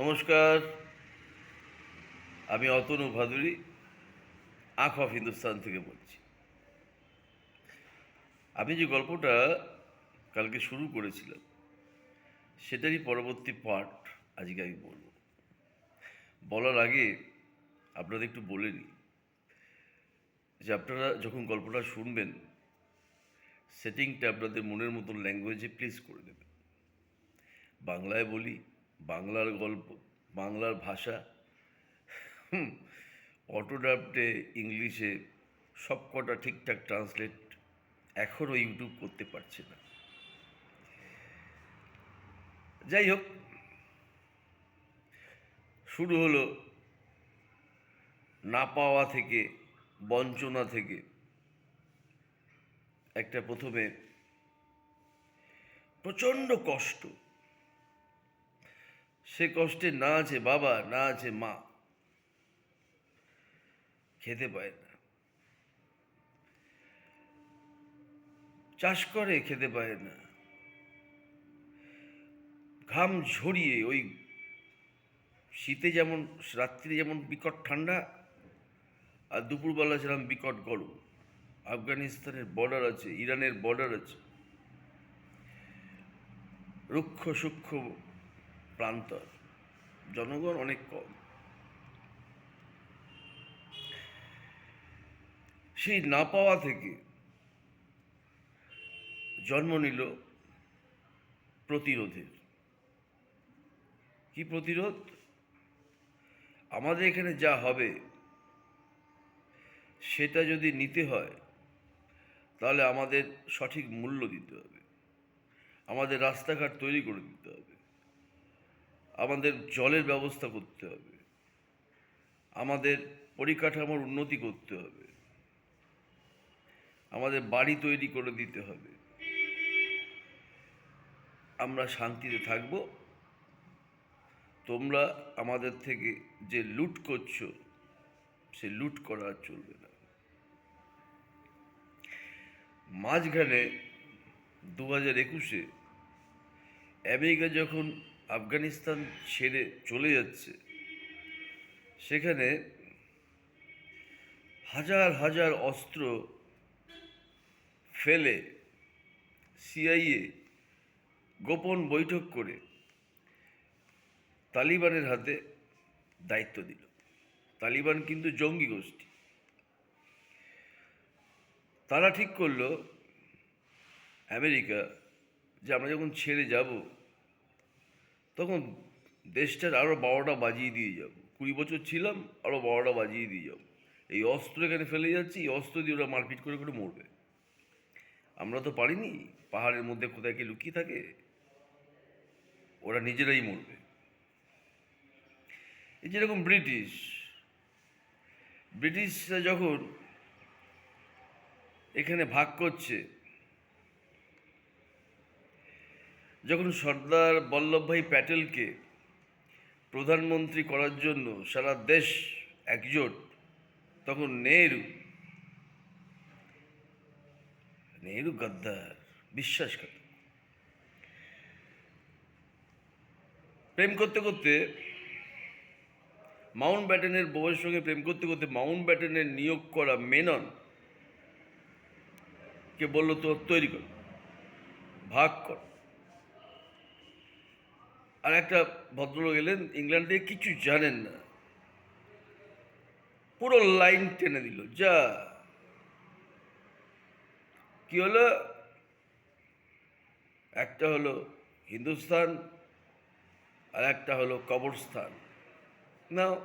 নমস্কার। আমি অতনু ভাদুরী, আঁখ অফ হিন্দুস্তান থেকে বলছি। আমি যে গল্পটা কালকে শুরু করেছিলাম, সেটারই পরবর্তী পার্ট আজকে আমি বলব। বলার আগে আপনাদের একটু বলে নিই যে আপনারা যখন গল্পটা শুনবেন সেটিংটা আপনাদের মনের মতন ল্যাঙ্গুয়েজে প্লিজ করে দেবেন। বাংলায় বলি বাংলার গল্প, বাংলার ভাষা, হুম অটোড্রাফটে ইংলিশে সব কটা ঠিকঠাক ট্রান্সলেট এখনও ইউটিউব করতে পারছে না। যাই হোক, শুরু হলো না পাওয়া থেকে, বঞ্চনা থেকে। একটা প্রথমে প্রচণ্ড কষ্ট। সে কষ্টে না আছে বাবা, না আছে মা। খেতে পায় না। চাষ করে, খেতে পায় না। ঘাম ঝরিয়ে ওই শীতে যেমন রাত্রিরে যেমন বিকট ঠান্ডা, আর দুপুরবেলা যেরকম বিকট গরম। আফগানিস্তানের বর্ডার আছে, ইরানের বর্ডার আছে। রুক্ষ সূক্ষ্ম প্রান্তর। জনগণ অনেক কম। সেই না পাওয়া থেকে জন্ম নিল প্রতিরোধের। কি প্রতিরোধ? আমাদের এখানে যা হবে, সেটা যদি নিতে হয়, তাহলে আমাদের সঠিক মূল্য দিতে হবে। আমাদের রাস্তাঘাট তৈরি করে দিতে হবে। আমাদের জলের ব্যবস্থা করতে হবে। আমাদের পরিকাঠামোর উন্নতি করতে হবে। আমাদের বাড়ি তৈরি করে দিতে হবে। আমরা শান্তিতে থাকব। তোমরা আমাদের থেকে যে লুট করছ, সে লুট করা আর চলবে না। মাঝখানে দু হাজার একুশে আমেরিকা যখন আফগানিস্তান ছেড়ে চলে যাচ্ছে। সেখানে হাজার হাজার অস্ত্র ফেলে সিআইএ গোপন বৈঠক করে তালিবানের হাতে দায়িত্ব দিল। তালিবান কিন্তু জঙ্গি গোষ্ঠী। তারা ঠিক করল, আমেরিকা, যে আমরা যখন ছেড়ে যাব তখন দেশটার আরও বারোটা বাজিয়ে দিয়ে যাব। কুড়ি বছর ছিলাম আরও বারোটা বাজিয়ে দিয়ে যাব। এই অস্ত্র এখানে ফেলে যাচ্ছি, এই অস্ত্র দিয়ে ওরা মারপিট করে করে মরবে। আমরা তো পারিনি, পাহাড়ের মধ্যে কোথায় কি লুকিয়ে থাকে, ওরা নিজেরাই মরবে। এই যেরকম ব্রিটিশ, ব্রিটিশরা যখন এখানে ভাগ করছে যখন সর্দার বল্লভভাই প্যাটেলকে প্রধানমন্ত্রী করার জন্য সারা দেশ একজোট, তখন নেহরু নেহরু গদ্দার বিশ্বাসঘাতক প্রেম করতে করতে মাউন্ট ব্যাটেনের বউয়ের সঙ্গে প্রেম করতে করতে মাউন্ট ব্যাটেনের নিয়োগ করা মেনন কে বলল, তোর তৈরি কর, ভাগ কর। আর একটা ভদ্রলোক এলেন, ইংল্যান্ড থেকে কিছু জানেন না। পুরো লাইন টেনে দিল, যা। কি হলো? একটা হলো হিন্দুস্তান আর একটা হলো কবরস্থান। না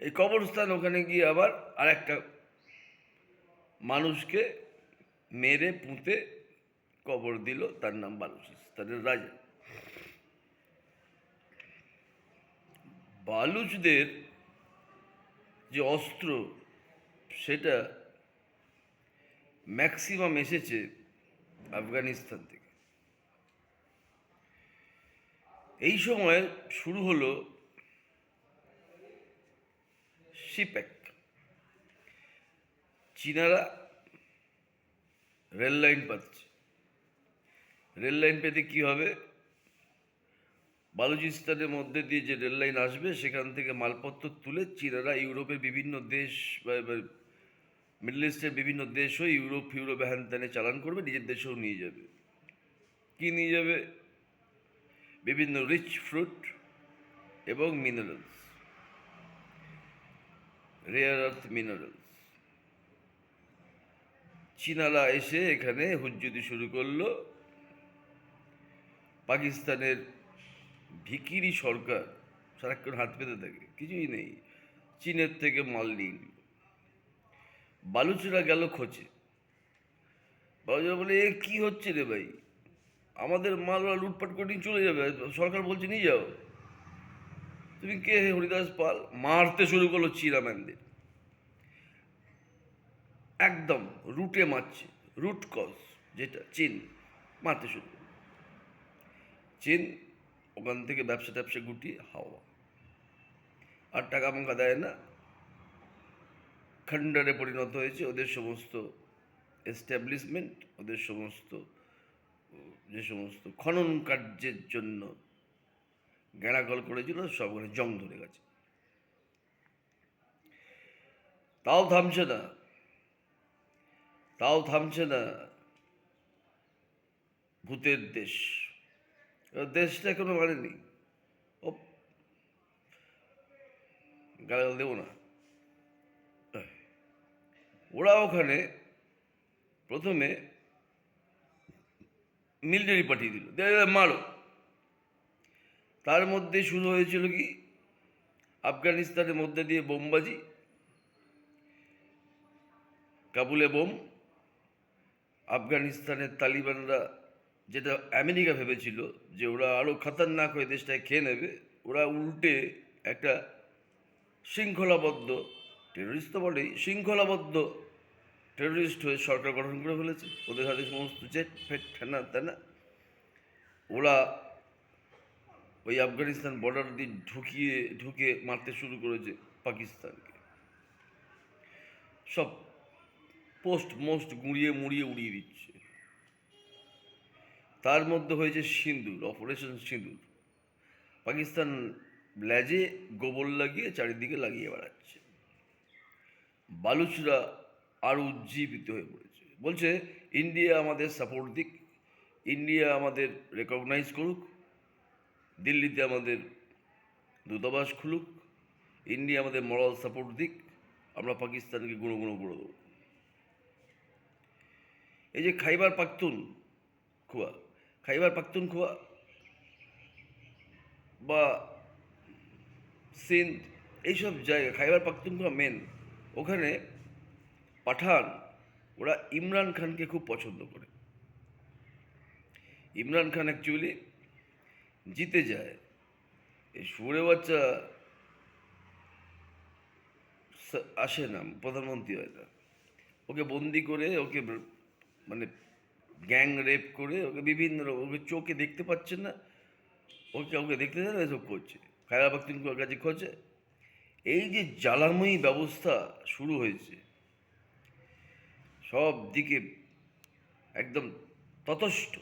এই কবরস্থান ওখানে গিয়ে আবার আর একটা মানুষকে মেরে পুঁতে কবর দিল, তার নাম বালুচিস্তানের রাজা। বালুচদের যে অস্ত্র, সেটা ম্যাক্সিমাম এসেছে আফগানিস্তান থেকে। এই সময় শুরু হলো সিপ্যাক চীনারা রেল লাইন পাচ্ছে। রেল লাইন পেতে কি হবে? বালুচিস্তানের মধ্যে দিয়ে যে রেললাইন আসবে, সেখান থেকে মালপত্র তুলে চীনারা ইউরোপের বিভিন্ন দেশ মিডল ইস্টের বিভিন্ন দেশও ইউরোপ ইউরোপ হ্যান ত্যানে চালান করবে, নিজের দেশেও নিয়ে যাবে। কি নিয়ে যাবে? বিভিন্ন রিচ ফ্রুট এবং মিনারেলস রেয়ার আর্থ মিনারেলস চীনারা এসে এখানে হুজ্জুতি শুরু করল। পাকিস্তানের ভিকিরি সরকার, সারাক্ষণ হাত পেতে থাকে, কিছুই নেই। চীনের থেকে মাল নিয়ে নিল বালুচরা গেল খোঁজে। বালুচরা বলে, এ কি হচ্ছে রে ভাই? আমাদের মাল ওরা লুটপাট করে নিয়ে চলে যাবে। সরকার বলছে, নিয়ে যাও। তুমি কে হরিদাস পাল? মারতে শুরু করল চিরাম্যানদের একদম রুটে মারছে, রুট কজ, যেটা চীন মারতে শুরু। চীন ওখান থেকে ব্যবসা ট্যাবসা গুটিয়ে হাওয়া। আর টাকা মাঙ্কা দেয় না। খণ্ডারে পরিণত হয়েছে ওদের সমস্ত এস্টাবলিশমেন্ট ওদের সমস্ত, যে সমস্ত খনন কার্যের জন্য গেঁড়াকল করেছিল, সব ওখানে জং ধরে গেছে। তাও থামছে না। তাও থামছে না। ভূতের দেশ। দেশটা কোনো মানেনি। ও গালাগাল দেবো না। ওরা ওখানে প্রথমে মিলিটারি পাঠিয়ে দিল। মারো। তার মধ্যে শুরু হয়েছিল কি, আফগানিস্তানের মধ্যে দিয়ে বোমবাজি, কাবুলে বোম, আফগানিস্তানের তালিবানরা যেটা আমেরিকা ভেবেছিল যে ওরা আরও খতরনাক হয়ে দেশটাকে খেয়ে নেবে, ওরা উল্টে একটা শৃঙ্খলাবদ্ধ টেররিস্ট তো বলেই শৃঙ্খলাবদ্ধ টেররিস্ট হয়ে সরকার গঠন করে ফেলেছে। ওদের হাতে সমস্ত জেট, ফেট ঠেনা তেনা। ওরা ওই আফগানিস্তান বর্ডার দিয়ে ঢুকিয়ে ঢুকে মারতে শুরু করেছে পাকিস্তানকে। সব পোস্ট মোস্ট গুঁড়িয়ে, মুড়িয়ে উড়িয়ে দিচ্ছে। তার মধ্যে হয়েছে সিন্দুর অপারেশন সিন্দুর। পাকিস্তান ল্যাজে গোবর লাগিয়ে চারিদিকে লাগিয়ে বেড়াচ্ছে। বালুচরা আরও উজ্জীবিত হয়ে পড়েছে। বলছে, ইন্ডিয়া আমাদের সাপোর্ট দিক, ইন্ডিয়া আমাদের রেকগনাইজ করুক, দিল্লিতে আমাদের দূতাবাস খুলুক, ইন্ডিয়া আমাদের মরাল সাপোর্ট দিক, আমরা পাকিস্তানকে গুঁড়ো গুঁড়ো করে দেবো। এই যে খাইবার পাখতুন খুয়া খাইবার পাখতুন খুয়া বা সিন্ধ, এইসব জায়গা, খাইবার পাখতুনখোয়া মেন ওখানে পাঠান, ওরা ইমরান খানকে খুব পছন্দ করে। ইমরান খান অ্যাকচুয়ালি জিতে যায়। এই সুরে বাচ্চা আসে না, প্রধানমন্ত্রী হয় না। ওকে বন্দি করে ওকে মানে গ্যাং রেপ করে ওকে বিভিন্ন ওকে চোখে দেখতে পাচ্ছেন না, ওকে ওকে দেখতে না, এসব করছে। খায়রা পাখতুনখোয়ার কাছে খোঁজে এই যে জ্বালাময়ী ব্যবস্থা শুরু হয়েছে, সব দিকে একদম ততষ্ট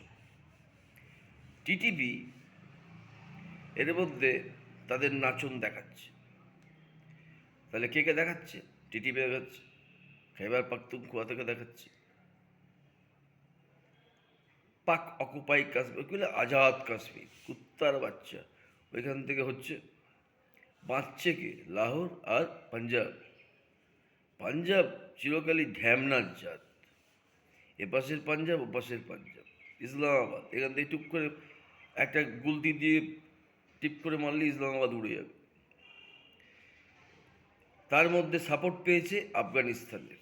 টিটিভি এর মধ্যে তাদের নাচন দেখাচ্ছে। তাহলে কে কে দেখাচ্ছে? টিটিভি দেখাচ্ছে খাইবার পাখতুনখোয়া থেকে দেখাচ্ছে। পাক অকুপাই কাশ্মীর বলে আজাদ কাশ্মীর কুত্তার বাচ্চা। ওইখান থেকে হচ্ছে বাঁচছে কে? লাহোর আর পাঞ্জাব। পাঞ্জাব চিরকালই ঢ্যামনার জাত। এপাশের পাঞ্জাব ওপাশের পাঞ্জাব। ইসলামাবাদ, এখান থেকে টুপ করে একটা গুলতি দিয়ে টিপ করে মারলে ইসলামাবাদ উড়ে যাবে। তার মধ্যে সাপোর্ট পেয়েছে আফগানিস্তানের।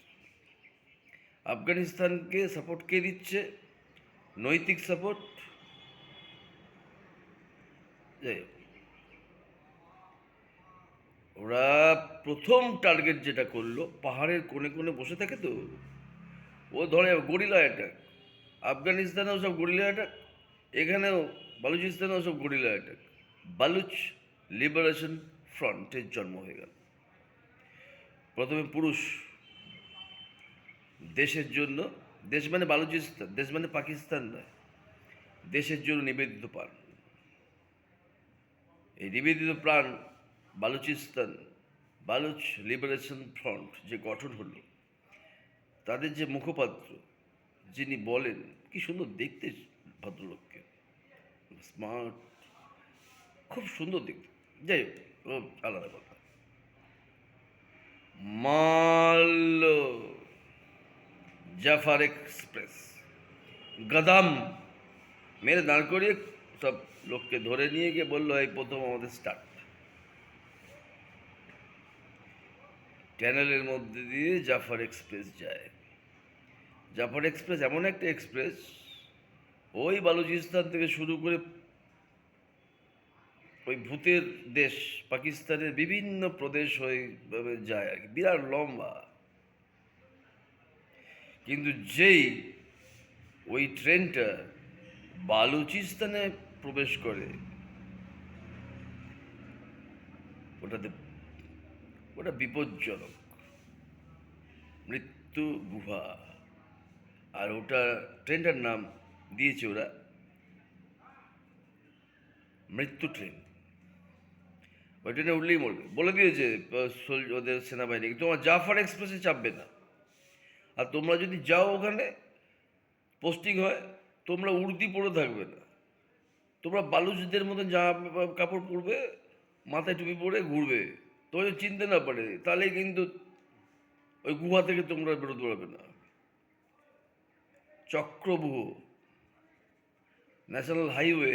আফগানিস্তানকে সাপোর্ট কে দিচ্ছে? নৈতিক সাপোর্ট ওরা প্রথম টার্গেট যেটা করল, পাহাড়ের কোণে কোণে বসে থাকে তো, ও ধরে গরিলা অ্যাটাক আফগানিস্তানেও সব গরিলা অ্যাটাক এখানেও বালুচিস্তানেও সব গরিলা অ্যাটাক বালুচ লিবারেশন ফ্রন্টের জন্ম হয়ে গেল। প্রথমে পুরুষ দেশের জন্য দেশ মানে বালুচিস্তান দেশ মানে পাকিস্তান নয়, দেশের জন্য নিবেদিত পান এই নিবেদিত প্রাণ বালুচিস্তান, বালুচ লিবারেশন ফ্রন্ট যে গঠন হলো, তাদের যে মুখপাত্র যিনি বলেন, কি সুন্দর দেখতে ভদ্রলোককে। স্মার্ট, খুব সুন্দর দেখতে। যাই হোক আলাদা কথা। মাল জাফার এক্সপ্রেস। গদাম, মেরে দাঁড় করিয়ে সব লোককে ধরে নিয়ে গিয়ে বলল, এই প্রথম আমাদের স্টার্ট ট্যানেলের মধ্যে দিয়ে জাফার এক্সপ্রেস যায়। জাফার এক্সপ্রেস এমন একটা এক্সপ্রেস, ওই বালুচিস্তান থেকে শুরু করে ওই ভূতের দেশ, পাকিস্তানের বিভিন্ন প্রদেশ হয়ে যায় আর কি। বিরাট লম্বা। কিন্তু যেই ওই ট্রেনটা বালুচিস্তানে প্রবেশ করে, ওটাতে ওটা বিপজ্জনক। মৃত্যু গুহা। আর ওটা ট্রেনটার নাম দিয়েছে ওরা মৃত্যু ট্রেন। ওই ট্রেনে উঠলেই মরবে। বলে দিয়েছে ওদের সেনাবাহিনী, তোমার জাফার এক্সপ্রেসে চাপবে না। আর তোমরা যদি যাও ওখানে পোস্টিং হয়, তোমরা উর্দি পরে থাকবে না। তোমরা বালুচদের মতন জামা কাপড় পরবে, মাথায় টুপি পরে ঘুরবে। তোমরা চিনতে না পারে, তাহলে কিন্তু ওই গুহা থেকে তোমরা বেরোতে পারবে না। চক্রবুহ ন্যাশনাল হাইওয়ে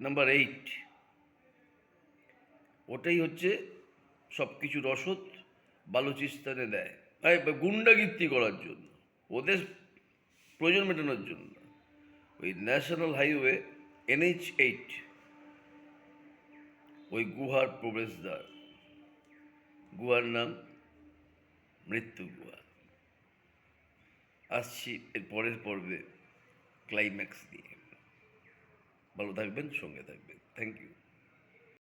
নাম্বার এইট ওটাই হচ্ছে সব কিছু রসদ, বালুচিস্তানে দেয়। গুন্ডাগিত্তি করার জন্য, ওদের প্রয়োজন মেটানোর জন্য, ওই ন্যাশনাল হাইওয়ে, এনএইচ এইট, ওই গুহার প্রবেশদ্বার, গুহার নাম মৃত্যু গুহা। আসছি এর পরের পর্বে ক্লাইম্যাক্স দিয়ে ভালো থাকবেন, সঙ্গে থাকবেন। Thank you